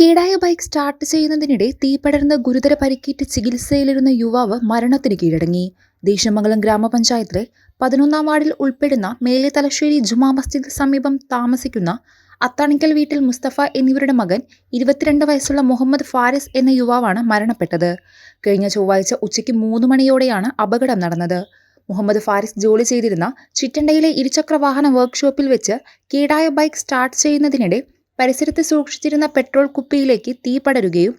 കേടായ bike start ചെയ്യുന്നതിനിടെ തീപടർന്ന് ഗുരുതര പരിക്കേറ്റ് ചികിത്സയിലിരുന്ന യുവാവ് മരണത്തിന് കീഴടങ്ങി. ദേശമംഗലം ഗ്രാമപഞ്ചായത്തിലെ പതിനൊന്നാം വാർഡിൽ ഉൾപ്പെടുന്ന മേലെ തലശ്ശേരി ജുമാ മസ്ജിദ് സമീപം താമസിക്കുന്ന അത്താണിക്കൽ വീട്ടിൽ മുസ്തഫ എന്നിവരുടെ മകൻ ഇരുപത്തിരണ്ട് വയസ്സുള്ള മുഹമ്മദ് ഫാരിസ് എന്ന യുവാവാണ് മരണപ്പെട്ടത്. കഴിഞ്ഞ ചൊവ്വാഴ്ച ഉച്ചയ്ക്ക് മൂന്ന് മണിയോടെയാണ് അപകടം നടന്നത്. മുഹമ്മദ് ഫാരിസ് ജോലി ചെയ്തിരുന്ന ചിറ്റണ്ടയിലെ ഇരുചക്ര വാഹന വർക്ക്ഷോപ്പിൽ വെച്ച് കേടായ ബൈക്ക് സ്റ്റാർട്ട് ചെയ്യുന്നതിനിടെ പരിസരത്ത് സൂക്ഷിച്ചിരുന്ന പെട്രോൾ കുപ്പിയിലേക്ക് തീ പടരുകയും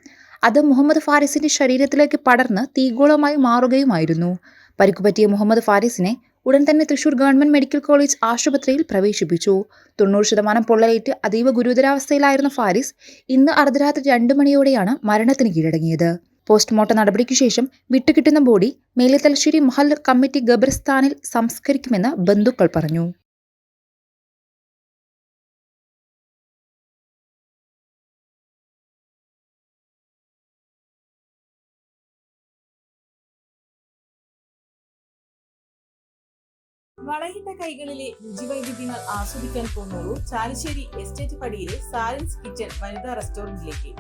അത് മുഹമ്മദ് ഫാരിസിന്റെ ശരീരത്തിലേക്ക് പടർന്ന് തീഗോളമായി മാറുകയുമായിരുന്നു. പരിക്കുപറ്റിയ മുഹമ്മദ് ഫാരിസിനെ ഉടൻ തന്നെ തൃശൂർ ഗവൺമെന്റ് മെഡിക്കൽ കോളേജ് ആശുപത്രിയിൽ പ്രവേശിപ്പിച്ചു. തൊണ്ണൂറ് ശതമാനം പൊള്ളലേറ്റ് അതീവ ഗുരുതരാവസ്ഥയിലായിരുന്ന ഫാരിസ് ഇന്ന് അർദ്ധരാത്രി രണ്ട് മണിയോടെയാണ് മരണത്തിന് കീഴടങ്ങിയത്. പോസ്റ്റ്മോർട്ടം നടപടിക്ക് ശേഷം വിട്ടുകിട്ടുന്ന ബോഡി മേലെത്തലശ്ശേരി മഹൽ കമ്മിറ്റി ഖബർസ്ഥാനിൽ സംസ്കരിക്കുമെന്ന് ബന്ധുക്കൾ പറഞ്ഞു. വളയിട്ട കൈകളിലെ രുചിവൈവിധ്യങ്ങൾ ആസ്വദിക്കാൻ പോകുന്നു ചാലിശ്ശേരി എസ്റ്റേറ്റ് പടിയിലെ സാലൻസ് കിച്ചൺ വനിതാ റെസ്റ്റോറന്റിലേക്ക്.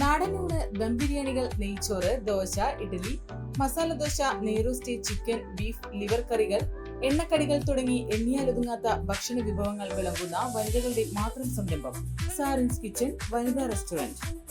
നാടനൂണ് ദം ബിരിയാണികൾ നെയ്ച്ചോറ് ദോശ ഇഡലി മസാല ദോശ നെയ്റോസ്റ്റ് ചിക്കൻ ബീഫ് ലിവർ കറികൾ എണ്ണക്കടികൾ തുടങ്ങി എണ്ണിയാലൊതുങ്ങാത്ത ഭക്ഷണ വിഭവങ്ങൾ വിളമ്പുന്ന വനിതകളുടെ മാത്രം സംരംഭം സാരൻസ് കിച്ചൺ വനിതാ റെസ്റ്റോറന്റ്.